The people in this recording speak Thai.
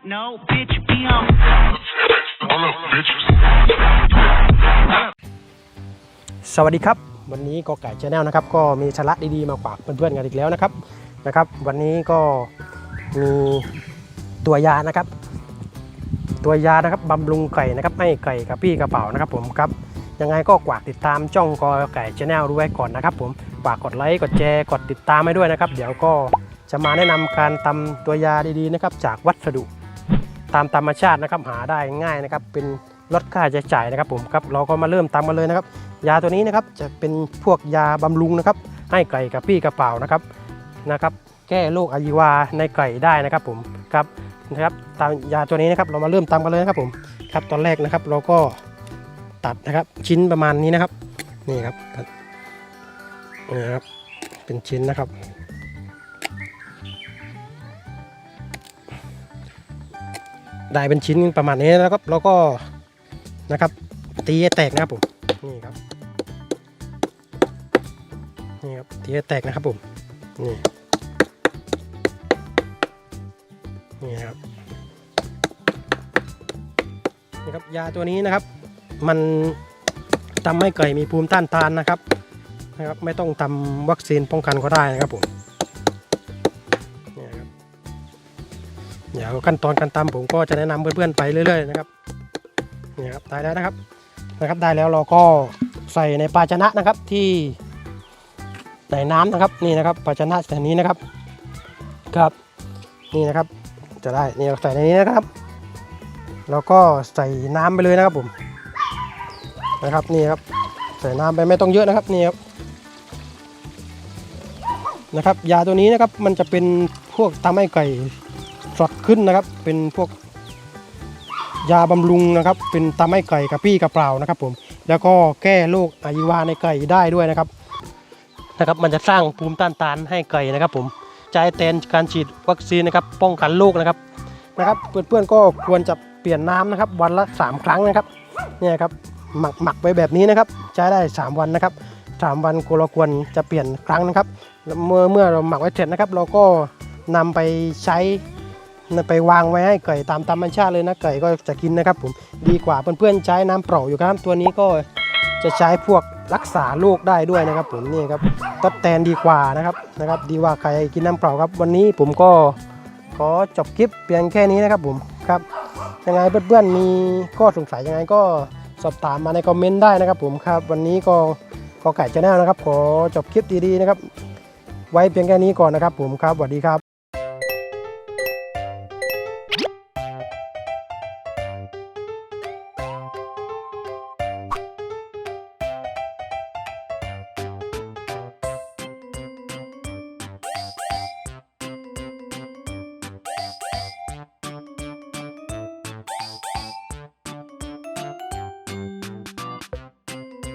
Like, no, bitch, be on. Hold up, bitches. สวัสดีครับ วันนี้ก็ไก่ชาแนลนะครับ ก็มีสาระดีๆมาฝากเพื่อนๆกันอีกแล้วนะครับนะครับ วันนี้ก็มีตัวยานะครับ ตัวยานะครับบำรุงไก่นะครับให้ไก่กระปี้กระเป๋านะครับ ผมครับยังไงก็ฝากติดตามจ้องกอไก่ชาแนลด้วยก่อนนะครับ ผมฝากกดไลค์กดแชร์กดติดตามให้ด้วยนะครับ เดี๋ยวก็จะมาแนะนำการทำตัวยาดีๆนะครับ จากวัสดุ ตามธรรมชาตินะครับหาได้ง่ายนะครับ เป็นลดค่าใช้จ่ายนะครับผมครับเราก็มาเริ่มตามกันเลยนะครับ ยาตัวนี้นะครับจะเป็นพวกยาบำรุงนะครับ ให้ไก่กับพี่กระเป๋านะครับนะครับ แก้โรคอายิวาในไก่ได้นะครับผมครับนะครับตามยาตัวนี้นะครับเรามาเริ่มตามกันเลยนะครับผมครับตอนแรกนะครับเราก็ตัดนะครับชิ้นประมาณนี้นะครับนี่ครับนี่นะครับเป็นชิ้นนะครับ ได้เป็นชิ้นประมาณนี้แล้วก็เราก็นะครับตีให้แตกนะครับผมนี่ครับนี่ครับตีให้แตกนะครับผมนี่นี่ครับนี่ครับยาตัวนี้นะครับ มันทำให้ไก่มีภูมิต้านทานนะครับนะครับ ไม่ต้องทำวัคซีนป้องกันก็ได้นะครับผม เดี๋ยวขั้นตอนการตำผมก็จะแนะนำเพื่อนๆไปเรื่อยๆนะครับนี่ครับได้แล้วนะครับนะครับได้แล้วเราก็ใส่ในภาชนะนะครับที่ในน้ำนะครับนี่นะครับภาชนะแบบนี้นะครับครับนี่นะครับจะได้นี่ใส่ในนี้นะครับ แล้วก็ใส่น้ำไปเลยนะครับผมนะครับนี่ครับใส่น้ำไปไม่ต้องเยอะนะครับนี่ครับนะครับยาตัวนี้นะครับมันจะเป็นพวกทำให้ไก่ สดขึ้นนะครับ เป็นพวกยาบำรุงนะครับ เป็นตำให้ไก่กระปี้กระเปล่านะครับผม แล้วก็แก้โรคอายุวาในไก่ได้ด้วยนะครับ นะครับ มันจะสร้างภูมิต้านทานให้ไก่นะครับ ผมใช้แทนการฉีดวัคซีนนะครับ ป้องกันโรคนะครับ นะครับ เพื่อนๆก็ควรจะเปลี่ยนน้ำนะครับ วันละ 3 ครั้งนะครับ เนี่ยครับ หมักหมักไว้แบบนี้นะครับ ใช้ได้ 3 วันนะครับ 3 วันเราควรจะเปลี่ยนครั้งนะครับ เมื่อเมื่อเราหมักไว้เสร็จนะครับ เราก็นำไปใช้ ไปวางไว้ให้ไก่ตามธรรมชาติเลยนะไก่ก็จะกินนะครับผมดีกว่าเพื่อนๆใช้น้ำเปล่าอยู่ครับ ตัวนี้ก็จะใช้พวกรักษาโรคได้ด้วยนะครับ ผมนี่ครับทดแทนดีกว่านะครับนะครับ ดีกว่าไก่กินน้ำเปล่าครับ วันนี้ผมก็ขอจบคลิปเพียงแค่นี้นะครับผมครับยังไงเพื่อนๆมีข้อสงสัยยังไงก็สอบถามมาในคอมเมนต์ได้นะครับ ผมครับ วันนี้ก็ก็ไก่จะแนลนะครับ ขอจบคลิปดีๆนะครับ ไว้เพียงแค่นี้ก่อนนะครับ ผมครับสวัสดีครับ